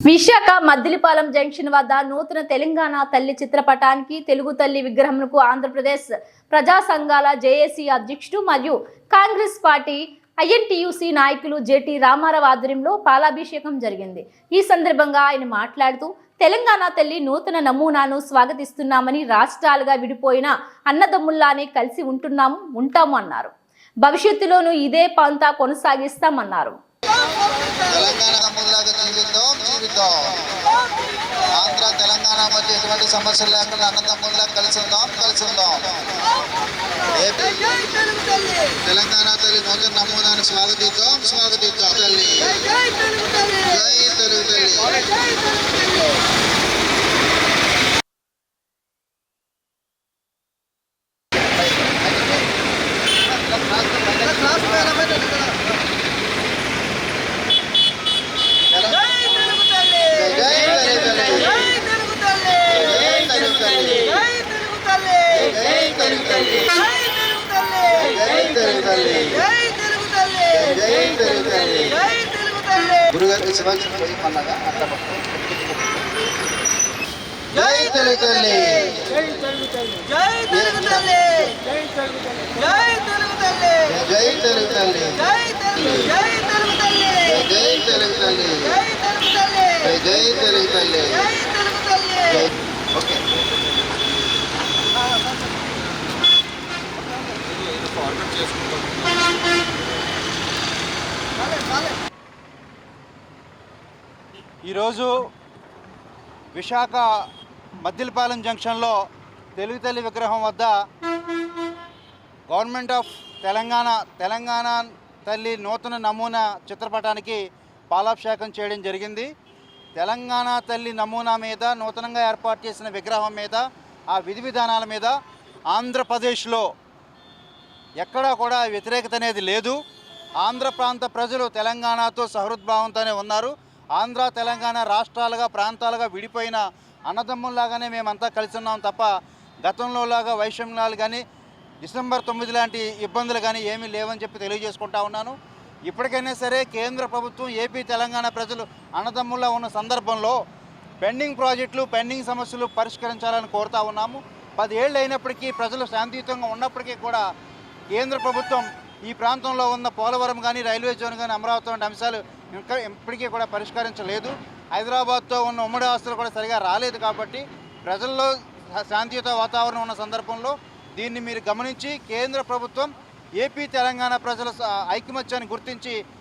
Visakha Maddilapalem junction వద్ద నూతన తెలంగాణ తల్లి చిత్రపటానికి తెలుగు తల్లి విగ్రహంకు ఆంధ్రప్రదేశ్ ప్రజా సంఘాల జేఏసీ అధ్యక్షుడు మరియు కాంగ్రెస్ పార్టీ ఐఎన్టీయూసీ నాయకులు జేటీ రామారావు ఆధ్వర్యంలో పాలాభిషేకం జరిగింది. ఈ సందర్భంగా ఆయన మాట్లాడుతూ తెలంగాణ తల్లి నూతన నమూనాను స్వాగతిస్తున్నామని రాష్ట్రాలుగా విడిపోయిన అన్నదమ్ముల్లానే కలిసి ఉంటున్నాము ఉంటాము అన్నారు. భవిష్యత్తులోనూ ఇదే పంతా కొనసాగిస్తామన్నారు. తెలంగాణ ఆంధ్ర తెలంగాణ మధ్య ఎటువంటి సమస్యలు లేకుండా అన్నదమ్ముల్లా కలిసి ఉందాం కలిసి ఉందాం. తెలంగాణ తల్లి నూతన నమూనాను స్వాగతిద్దాం స్వాగతిద్దాం తల్లి. జై తెలుగు తల్లి. జై తెలుగు తల్లి జై తెలుగు తల్లి జై తెలుగు తల్లి జై తెలుగు తల్లి జై తెలుగు తల్లి గురుగారికి శివాజీ మన్నగా అట్లా పట్టుకో. జై తెలుగు తల్లి జై తెలుగు తల్లి జై తెలుగు తల్లి జై తెలుగు తల్లి జై ఈరోజు విశాఖ మద్దిలపాలెం జంక్షన్లో తెలుగు తల్లి విగ్రహం వద్ద గవర్నమెంట్ ఆఫ్ తెలంగాణ తెలంగాణ తల్లి నూతన నమూనా చిత్రపటానికి పాలాభిషేకం చేయడం జరిగింది. తెలంగాణ తల్లి నమూనా మీద నూతనంగా ఏర్పాటు చేసిన విగ్రహం మీద ఆ విధి విధానాల మీద ఆంధ్రప్రదేశ్లో ఎక్కడా కూడా వ్యతిరేకత అనేది లేదు. ఆంధ్ర ప్రాంత ప్రజలు తెలంగాణతో సహృద్భావంతోనే ఉన్నారు. ఆంధ్ర తెలంగాణ రాష్ట్రాలుగా ప్రాంతాలుగా విడిపోయిన అన్నదమ్ముల్లాగానే మేమంతా కలిసి ఉన్నాం తప్ప గతంలో లాగా వైషమ్యాలు కానీ డిసెంబర్ తొమ్మిది లాంటి ఇబ్బందులు కానీ ఏమీ లేవని చెప్పి తెలియజేసుకుంటా ఉన్నాను. ఇప్పటికైనా సరే కేంద్ర ప్రభుత్వం ఏపీ తెలంగాణ ప్రజలు అన్నదమ్ముల్లా ఉన్న సందర్భంలో పెండింగ్ ప్రాజెక్టులు పెండింగ్ సమస్యలు పరిష్కరించాలని కోరుతా ఉన్నాము. పదేళ్ళు అయినప్పటికీ ప్రజలు శాంతియుతంగా ఉన్నప్పటికీ కూడా కేంద్ర ప్రభుత్వం ఈ ప్రాంతంలో ఉన్న పోలవరం కానీ రైల్వే జోన్ కానీ అమరావతి వంటి అంశాలు ఇంకా ఇప్పటికీ కూడా పరిష్కరించలేదు. హైదరాబాద్తో ఉన్న ఉమ్మడి ఆస్తులు కూడా సరిగా రాలేదు కాబట్టి ప్రజల్లో శాంతియుత వాతావరణం ఉన్న సందర్భంలో దీన్ని మీరు గమనించి కేంద్ర ప్రభుత్వం ఏపీ తెలంగాణ ప్రజల స- ఐకమత్యాన్ని గుర్తించి